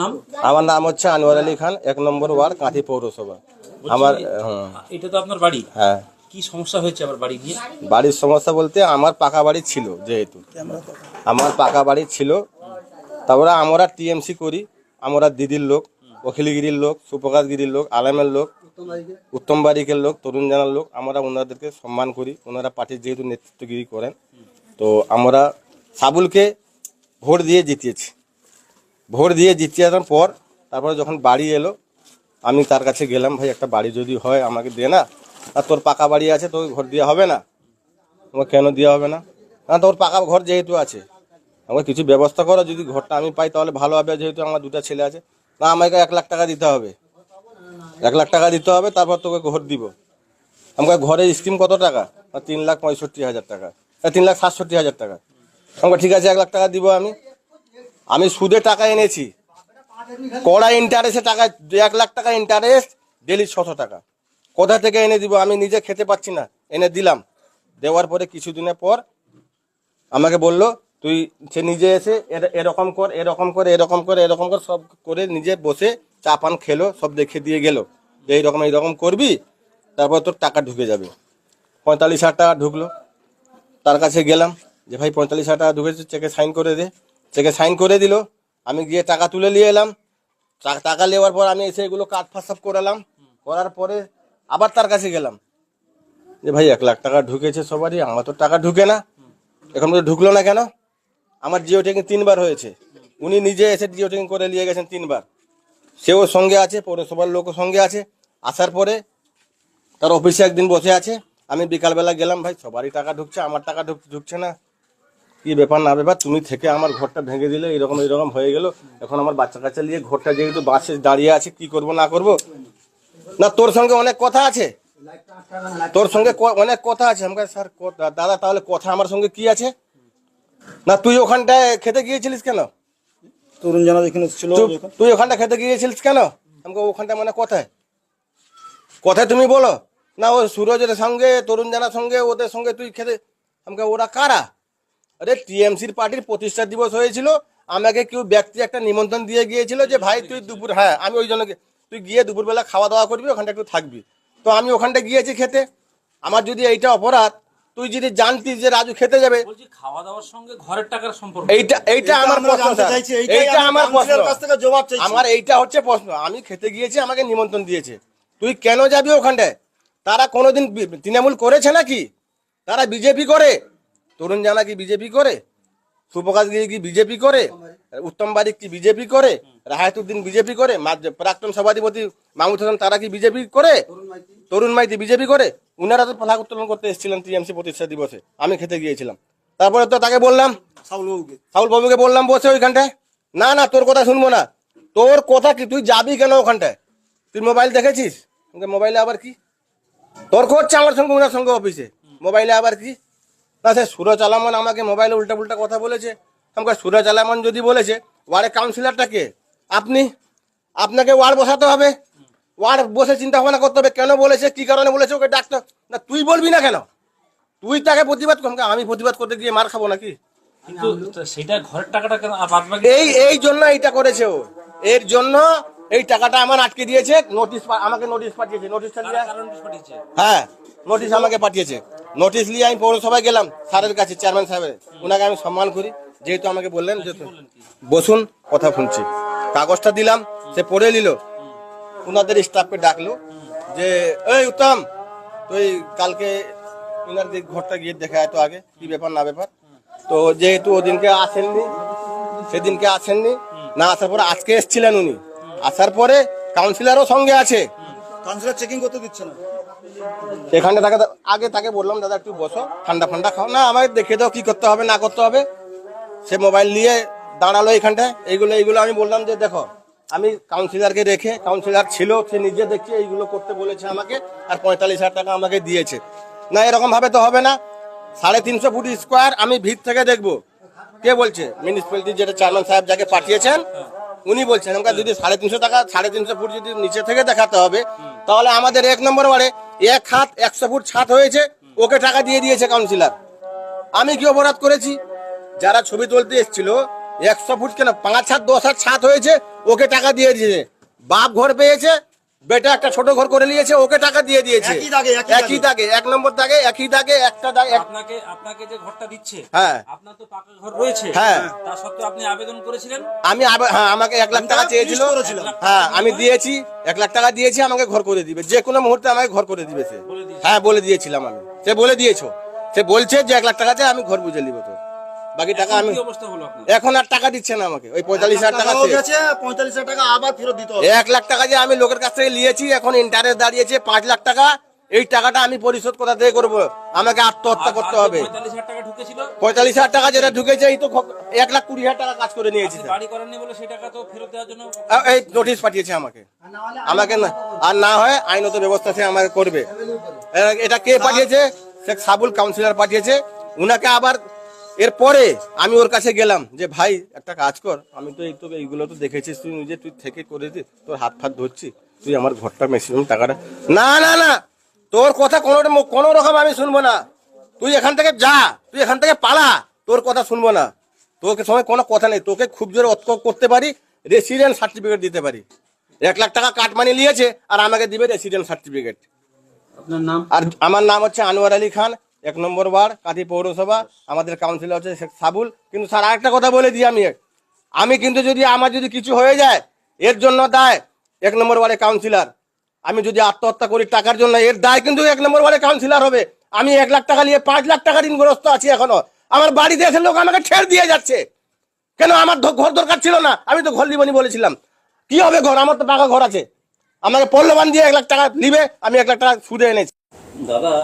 নাম? আমার নাম হচ্ছে আনোয়ার আলী খান এক নম্বর ওয়ার্ড কাঁথি পৌরসভা। আমার হ্যাঁ। এটা তো আপনার বাড়ি? হ্যাঁ। কি সমস্যা হয়েছে আমার বাড়ি নিয়ে? বাড়ির সমস্যা বলতে আমার পাকা বাড়ি ছিল যেহেতু। আমার পাকা বাড়ি ছিল। তারপরে আমরা টিএমসি করি আমরা দিদির লোক অখিলগিরির লোক সুপ্রকাশগিরির লোক আলামের লোক উত্তম বারিকের লোক তরুণ জানার লোক আমরা ওনাদেরকে সম্মান করি। ওনারা পার্টির যেহেতু নেতৃত্বগিরি করেন তো আমরা সাবুলকে ভোট দিয়ে জিতিয়েছি। ভোট দিয়ে জিতিয়ে পর, তারপরে যখন বাড়ি এলো, আমি তার কাছে গেলাম, ভাই, একটা বাড়ি যদি হয় আমাকে দে না, আর তোর পাকা বাড়ি আছে তোকে ঘর দেওয়া হবে না। আমার কেন দেওয়া হবে না? না, তোর পাকা ঘর যেহেতু আছে, আমাকে কিছু ব্যবস্থা করো, যদি ঘরটা আমি পাই তাহলে ভালো হবে যেহেতু আমার দুটো ছেলে আছে, না, আমাকে এক লাখ টাকা দিতে হবে। এক লাখ টাকা দিতে হবে, তারপর তোকে ঘর দিব। আমাকে ঘরের স্কিম কত টাকা? তিন লাখ পঁয়ষট্টি হাজার টাকা। তিন লাখ সাতষট্টি হাজার টাকা। আমাকে ঠিক আছে, এক লাখ টাকা দিব আমি। আমি সুদে টাকা এনেছি। কড়া ইন্টারেস্টে টাকা, এক লাখ টাকা ইন্টারেস্ট ডেলি ছশো টাকা। কোথা থেকে এনে দিব আমি নিজে খেতে পাচ্ছি না, এনে দিলাম। দেওয়ার পরে কিছুদিনের পর আমাকে বলল, তুই সে নিজে এসে এর- এরকম কর এরকম কর এরকম কর এরকম কর, সব করে নিজে বসে চা পান খেলো, সব দেখে দিয়ে গেল। যে এইরকম এইরকম করবি, তারপর তোর টাকা ঢুকে যাবে। পঁয়তাল্লিশ হাজার টাকা ঢুকলো। তার কাছে গেলাম, যে ভাই পঁয়তাল্লিশ হাজার টাকা ঢুকেছে, চেকে সাইন করে দে। চেকে সাইন করে দিল। আমি গিয়ে টাকা তুলে নিয়ে এলাম। টাকা নেওয়ার পর আমি এসে এগুলো কাট ফাঁস সব করালাম। করার পরে আবার তার কাছে গেলাম। যে ভাই, এক লাখ টাকা ঢুকেছে সবারই, আমার তো টাকা ঢুকে না। এখন তো ঢুকলো না কেন? আমার জিও টেকিং তিনবার হয়েছে। উনি নিজে এসে জিও টেকিং করে নিয়ে গেছেন তিনবার। সেও সঙ্গে আছে, পৌরসভার লোকও সঙ্গে আছে। আসার পরে তার অফিসে একদিন বসে আছে। আমি বিকালবেলা গেলাম, ভাই, সবারই টাকা ঢুকছে, আমার টাকা ঢুক, ঢুকছে না। কি ব্যাপার না ব্যাপার তুমি থেকে আমার ঘরটা ভেঙে দিলে এরকম এরকম হয়ে গেল। এখন আমার বাচ্চা কাচ্চা নিয়ে ঘরটা যেহেতু বাসে দাঁড়িয়ে আছে কি করব না করব? না তোর সঙ্গে অনেক কথা আছে। তোর সঙ্গে অনেক কথা আছে। আমাকে স্যার দাদা তাহলে কথা আমার সঙ্গে কি আছে? না তুই ওখানটায় খেতে গিয়েছিলিস কেন? তরুণ জানা এখানে ছিল তুই ওখানটা খেতে গিয়েছিলিস কেন? আমাকে ওখানটা মানে কোথায়? কোথায় তুমি বলো? না ও সুরজের সঙ্গে তরুণ জানার সঙ্গে ওদের সঙ্গে তুই খেতে আমাকে ওরা কারা? আরে টিএমসির পার্টির প্রতিষ্ঠা দিবস হয়েছিল। আমাকে কেউ ব্যক্তি একটা নিমন্ত্রণ দিয়ে গিয়েছিল যে ভাই তুই দুপুর হ্যাঁ আমি ওই জন্য তুই গিয়ে দুপুরবেলা খাওয়া দাওয়া করবি ওখানটা একটু থাকবি। তো আমি ওখানটা গিয়েছি খেতে। আমার যদি এইটা অপরাধ তুই যদি জানতিস যে রাজু খেতে যাবে খাওয়া দাওয়ার সঙ্গে ঘরের টাকার সম্পর্ক এইটা এইটা আমার প্রশ্ন এইটা প্রশ্ন। জবাব চাইছি। আমার এইটা হচ্ছে প্রশ্ন। আমি খেতে গিয়েছি আমাকে নিমন্ত্রণ দিয়েছে। তুই কেন যাবি ওখানটায়? তারা কোনোদিন তৃণমূল করেছে নাকি? তারা বিজেপি করে? তরুণ জানা কি বিজেপি করে? সুপ্রকাশ গিরি কি বিজেপি করে? উত্তম বারিক কি বিজেপি করে? রাহায়তুদ্দিন বিজেপি করে? প্রাক্তন সভাধিপতি মাহমুদ হাসান তারা কি বিজেপি করে? তরুণ মাইতি বিজেপি করে? উনারা তো ফলাক উত্তোলন করতে এসেছিলেন টিএমসি প্রতিষ্ঠা দিবসে। আমি খেতে গিয়েছিলাম। তারপরে তো তাকে বললাম সাউল বাবুকে। বললাম বসে ওইখানটায়। না না তোর কথা শুনব না। তোর কথা কি তুই যাবি কেন ওখানটায়? তুই মোবাইল দেখেছিস? মোবাইলে আবার কি? তর্ক হচ্ছে আমার সঙ্গে ওনার সঙ্গে অফিসে। মোবাইলে আবার কি? না সে সুরজ আলামান আমাকে মোবাইলে উল্টা পুল্টা কথা বলেছে। আমাকে সুরজ আলামান যদি বলেছে ওয়ার্ডের কাউন্সিলরটা কে? আপনি? আপনাকে ওয়ার্ড বসাতে হবে। ওয়ার্ড বসে চিন্তা ভাবনা করতে হবে কেন বলেছে কি কারণে বলেছে ওকে ডাকতে না তুই বলবি না কেন? তুই তাকে প্রতিবাদ কর। আমি প্রতিবাদ করতে গিয়ে মার খাব নাকি? সেটা ঘরের টাকাটা এই এই জন্য এইটা করেছে ও। এর জন্য এই টাকাটা আমার আটকে দিয়েছে। নোটিশ আমাকে নোটিশ পাঠিয়েছে। পাঠিয়েছে? হ্যাঁ নোটিশ আমাকে পাঠিয়েছে। নোটিশ নিয়ে আমি পৌরসভায় গেলাম, স্যারের কাছে, চেয়ারম্যান সাহেবের। ওনাকে আমি সম্মান করি, যেহেতু আমাকে বললেন যে বসুন, কথা শুনছি। কাগজটা দিলাম, সে পড়ে নিল। ওনাদের স্টাফকে ডাকলো যে, এই উত্তম তুই কালকে ওনার যে ঘরটা গিয়ে দেখা তো আগে, কি ব্যাপার, না ব্যাপার? তো যেহেতু ওদিনকে আসেননি, সেদিনকে আসেননি। না আসার পরে আজকে এসছিলেন উনি। আসার পরে কাউন্সিলরও সঙ্গে আছে। কাউন্সিলর চেকিং করতে দিচ্ছে না। এখানে তাকে আগে তাকে বললাম, দাদা, একটু বসো, ঠান্ডা ফান্ডা খাও। না আমাকে দেখে দাও কি করতে হবে, না করতে হবে। সে মোবাইল নিয়ে দাঁড়াল এখানটায়। এইগুলো এইগুলো আমি বললাম যে, দেখো, আমি কাউন্সিলরকে রেখে কাউন্সিলর ছিল, সে নিজে দেখছে, এইগুলো করতে বলেছে আমাকে আর পঁয়তাল্লিশ হাজার টাকা আমাকে দিয়েছে। না এরকম ভাবে তো হবে না। সাড়ে তিনশো ফুট স্কোয়ার আমি ভিত থেকে দেখব। কে বলছে? মিউনিসিপ্যালিটি যেটা চেয়ারম্যান সাহেব যাকে পাঠিয়েছেন, উনি বলছেন, আমাকে যদি সাড়ে তিনশো টাকা, সাড়ে তিনশো ফুট যদি নিচে থেকে দেখাতে হবে তাহলে আমাদের এক নম্বর ওয়ার্ডে এক হাত একশো ফুট ছাদ হয়েছে, ওকে টাকা দিয়ে দিয়েছে কাউন্সিলার আমি কি অপরাধ করেছি? যারা ছবি তুলতে এসেছিল, একশো ফুট কেন পাঁচ হাত দশ হাত ছাদ হয়েছে, ওকে টাকা দিয়ে দিয়েছে। বাপ ঘর পেয়েছে বেটা একটা ছোট ঘর করে নিয়েছে ওকে টাকা দিয়ে দিয়েছে। একই দাগে, একই দাগে। এক নম্বর দাগে একই দাগে একটা দাগে এক- আপনাকে আপনাকে যে ঘরটা দিচ্ছে হ্যাঁ। আপনার তো পাকা ঘর রয়েছে। হ্যাঁ। তা সত্ত্বেও আপনি আবেদন করেছিলেন? আমি হ্যাঁ আমাকে এক লাখ টাকা চেয়েছিল। হ্যাঁ আমি দিয়েছি। এক লাখ টাকা দিয়েছি আমাকে ঘর করে দিবে। যে কোনো মুহূর্তে আমাকে ঘর করে দিবে সে। হ্যাঁ বলে দিয়েছিলাম আমি। সে বলে দিয়েছ। সে বলছে যে এক লাখ টাকাতে আমি ঘর বুঝে নিব তো বাকি টাকা আমি এখন আর টাকা দিচ্ছে না আমাকে। ওই পঁয়তাল্লিশ হাজার টাকা পঁয়তাল্লিশ হাজার টাকা আবার ফেরত দিতে হবে। এক লাখ টাকা যে আমি লোকের কাছ থেকে নিয়েছি এখন ইন্টারেস্ট দাঁড়িয়েছে পাঁচ লাখ টাকা। এই টাকাটা আমি পরিশোধ কোথা থেকে করব? আমাকে আত্মহত্যা করতে হবে। পঁয়তাল্লিশ হাজার টাকা যেটা ঢুকেছে এই তো এক লাখ কুড়ি হাজার টাকা কাজ করে নিয়েছি এই নোটিশ পাঠিয়েছে আমাকে। আমাকে না আর না হয় আইনত ব্যবস্থা সে আমাকে করবে। এটা কে পাঠিয়েছে? শেখ সাবুল কাউন্সিলর পাঠিয়েছে। উনাকে আবার এরপরে আমি ওর কাছে গেলাম যে ভাই একটা কাজ কর। আমি তো এই তো এইগুলো তো দেখেছিস তুই নিজে তুই থেকে করে দিস তোর হাত ফাত ধরছি। তুই আমার ঘরটা ম্যাক্সিমাম টাকাটা না না না। তোর কথা কোনো কোনো রকম আমি শুনব না। তুই এখান থেকে যা। তুই এখান থেকে পালা। তোর কথা শুনব না। তোকে সময় কোনো কথা নেই। তোকে খুব জোরে অতক করতে পারি। রেসিডেন্ট সার্টিফিকেট দিতে পারি। এক লাখ টাকা কাট মানি নিয়েছে আর আমাকে দিবে রেসিডেন্ট সার্টিফিকেট আপনার নাম? আর আমার নাম হচ্ছে আনোয়ার আলী খান। এক নম্বর ওয়ার্ড কাঠি পৌরসভা আমাদের কাউন্সিলর হচ্ছে শেখ সাবুল। কিন্তু স্যার আরেকটা কথা বলে দিই আমি। আমি কিন্তু যদি আমার যদি কিছু হয়ে যায় এর জন্য দায় এক নম্বর ওয়ার্ডে কাউন্সিলর আমি যদি আত্মহত্যা করি টাকার জন্য এর দায় কিন্তু এক নম্বর ওয়ার্ডে কাউন্সিলর হবে। আমি এক লাখ টাকা নিয়ে পাঁচ লাখ টাকা ঋণগ্রস্ত আছি এখনও। আমার বাড়িতে এসে লোক আমাকে ঠের দিয়ে যাচ্ছে। কেন আমার ঘর দরকার ছিল না? আমি তো ঘর দিবনি বলেছিলাম। কি হবে ঘর? আমার তো পাকা ঘর আছে। আমাকে পল্লবান দিয়ে এক লাখ টাকা নিবে আমি এক লাখ টাকা সুদে এনেছি। দাদা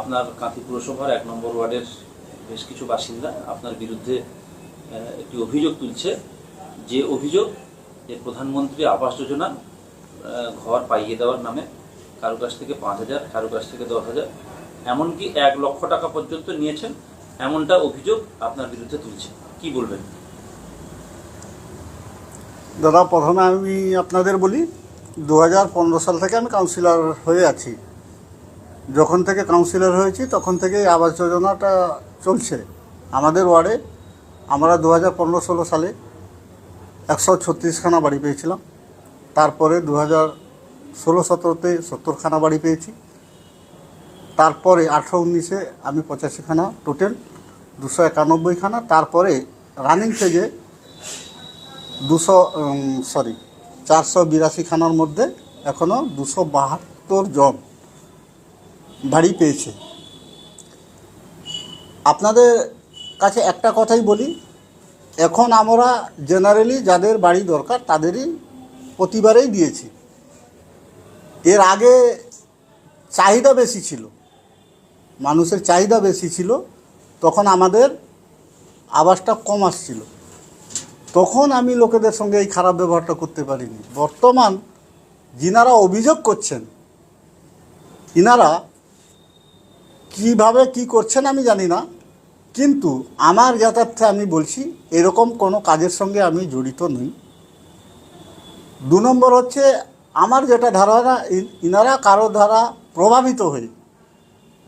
আপনার কাঁথি পুরসভার এক নম্বর ওয়ার্ডের বেশ কিছু বাসিন্দা আপনার বিরুদ্ধে একটি অভিযোগ তুলছে। যে অভিযোগ যে প্রধানমন্ত্রী আবাস যোজনা ঘর পাইয়ে দেওয়ার নামে কারও কাছ থেকে পাঁচ হাজার কারও কাছ থেকে দশ হাজার, এমনকি এক লক্ষ টাকা পর্যন্ত নিয়েছেন, এমনটা অভিযোগ আপনার বিরুদ্ধে তুলছে। কি বলবেন? দাদা, প্রথমে আমি আপনাদের বলি, দু হাজার পনেরো সাল থেকে আমি কাউন্সিলর হয়ে আছি। যখন থেকে কাউন্সিলর হয়েছি, তখন থেকে আবাস যোজনাটা চলছে আমাদের ওয়ার্ডে। আমরা দু হাজার পনেরো ষোলো সালে একশো ছত্রিশখানা বাড়ি পেয়েছিলাম। তারপরে দু হাজার ষোলো সতেরোতে সত্তরখানা বাড়ি পেয়েছি। তারপরে আঠেরো উনিশে আমি পঁচাশিখানা টোটাল দুশো একানব্বইখানা। তারপরে রানিং থেকে দুশো সরি চারশো বিরাশি খানার মধ্যে এখনও দুশো বাহাত্তর জন বাড়ি পেয়েছে। আপনাদের কাছে একটা কথাই বলি, এখন আমরা জেনারেলি যাদের বাড়ি দরকার তাদেরই প্রতিবারেই দিয়েছি। এর আগে চাহিদা বেশি ছিল, মানুষের চাহিদা বেশি ছিল, তখন আমাদের আবাসটা কম আসছিল। তখন আমি লোকেদের সঙ্গে এই খারাপ ব্যবহারটা করতে পারিনি। বর্তমান যিনারা অভিযোগ করছেন, ইনারা কীভাবে কি করছেন আমি জানি না, কিন্তু আমার যথার্থে আমি বলছি, এরকম কোনো কাজের সঙ্গে আমি জড়িত নই। দু নম্বর হচ্ছে, আমার যেটা ধারণা ইনারা কারও দ্বারা প্রভাবিত হয়ে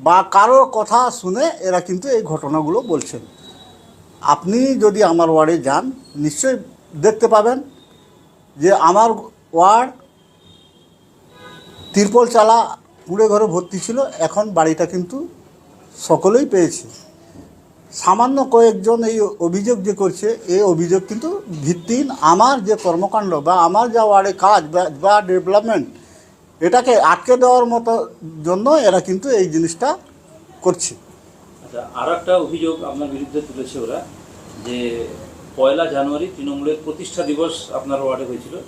বা কারোর কথা শুনে এরা কিন্তু এই ঘটনাগুলো বলছেন। আপনি যদি আমার ওয়ার্ডে যান, নিশ্চয়ই দেখতে পাবেন যে আমার ওয়ার্ড তিরপল চালা পুড়ে ঘরে ভর্তি ছিল, এখন বাড়িটা কিন্তু সকলেই পেয়েছে। সামান্য কয়েকজন এই অভিযোগ যে করছে, এই অভিযোগ কিন্তু ভিত্তিহীন। আমার যে কর্মকাণ্ড বা আমার যা ওয়ার্ডে কাজ বা- ডেভেলপমেন্ট, এটাকে আটকে দেওয়ার মতো জন্য এরা কিন্তু এই জিনিসটা করছে। আচ্ছা আর একটা অভিযোগ আপনার বিরুদ্ধে তুলেছে ওরা, যে পয়লা জানুয়ারি তৃণমূলের প্রতিষ্ঠা দিবস আপনার ওয়ার্ডে হয়েছিল।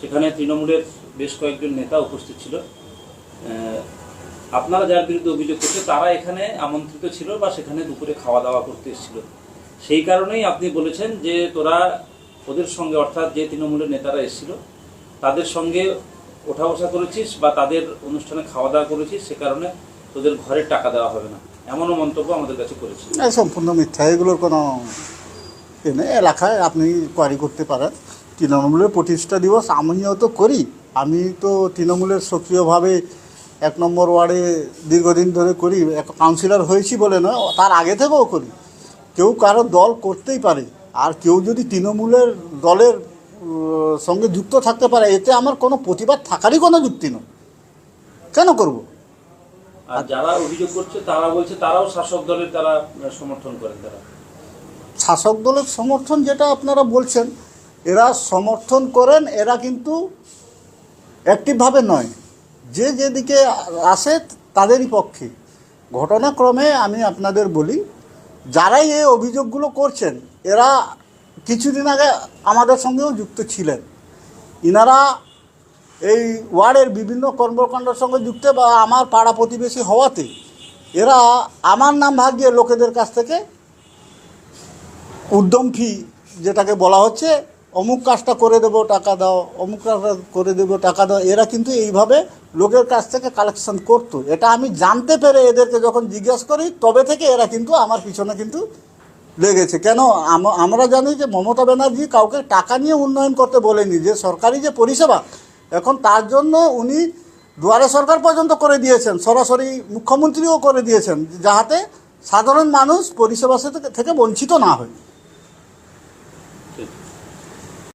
সেখানে তৃণমূলের বেশ কয়েকজন নেতা উপস্থিত ছিল। আপনারা যার বিরুদ্ধে অভিযোগ করছে তারা এখানে আমন্ত্রিত ছিল বা সেখানে দুপুরে খাওয়া দাওয়া করতে এসেছিল। সেই কারণেই আপনি বলেছেন যে তোরা ওদের সঙ্গে অর্থাৎ যে তৃণমূলের নেতারা এসেছিল তাদের সঙ্গে ওঠা বসা করেছিস বা তাদের অনুষ্ঠানে খাওয়া দাওয়া করেছিস সে কারণে তোদের ঘরের টাকা দেওয়া হবে না। এমনও মন্তব্য আমাদের কাছে করেছে। না, সম্পূর্ণ মিথ্যা। এগুলোর কোনো এলাকায় আপনি কোয়ারি করতে পারেন। তৃণমূলের প্রতিষ্ঠা দিবস আমিও তো করি। আমি তো তৃণমূলের সক্রিয়ভাবে এক নম্বর ওয়ার্ডে দীর্ঘদিন ধরে করি এক কাউন্সিলর হয়েছি বলে নয় তার আগে থেকেও করি। কেউ কারও দল করতেই পারে আর কেউ যদি তৃণমূলের দলের সঙ্গে যুক্ত থাকতে পারে এতে আমার কোনো প্রতিবাদ থাকারই কোনো যুক্তি নয়। কেন করব? আর যারা অভিযোগ করছে তারা বলছে তারাও শাসক দলের তারা সমর্থন করেন তারা। শাসক দলের সমর্থন যেটা আপনারা বলছেন এরা সমর্থন করেন এরা কিন্তু অ্যাক্টিভভাবে নয়। যে যেদিকে আসে তাদেরই পক্ষে। ঘটনাক্রমে আমি আপনাদের বলি, যারাই এই অভিযোগগুলো করছেন, এরা কিছুদিন আগে আমাদের সঙ্গেও যুক্ত ছিলেন। ইনারা এই ওয়ার্ডের বিভিন্ন কর্মকাণ্ডের সঙ্গে যুক্ত বা আমার পাড়া প্রতিবেশী হওয়াতে এরা আমার নাম ভাগিয়ে লোকেদের কাছ থেকে উদ্যম ফি যেটাকে বলা হচ্ছে অমুক কাজটা করে দেবো, টাকা দাও, অমুক কাজটা করে দেবো, টাকা দাও। এরা কিন্তু এইভাবে লোকের কাছ থেকে কালেকশন করতো। এটা আমি জানতে পেরে এদেরকে যখন জিজ্ঞেস করি, তবে থেকে এরা কিন্তু আমার পিছনে কিন্তু লেগেছে। কেন? আম- আমরা জানি যে মমতা ব্যানার্জি কাউকে টাকা নিয়ে উন্নয়ন করতে বলেনি। যে সরকারি যে পরিষেবা, এখন তার জন্য উনি দুয়ারে সরকার পর্যন্ত করে দিয়েছেন। সরাসরি মুখ্যমন্ত্রীও করে দিয়েছেন, যাহাতে সাধারণ মানুষ পরিষেবা থেকে বঞ্চিত না হয়।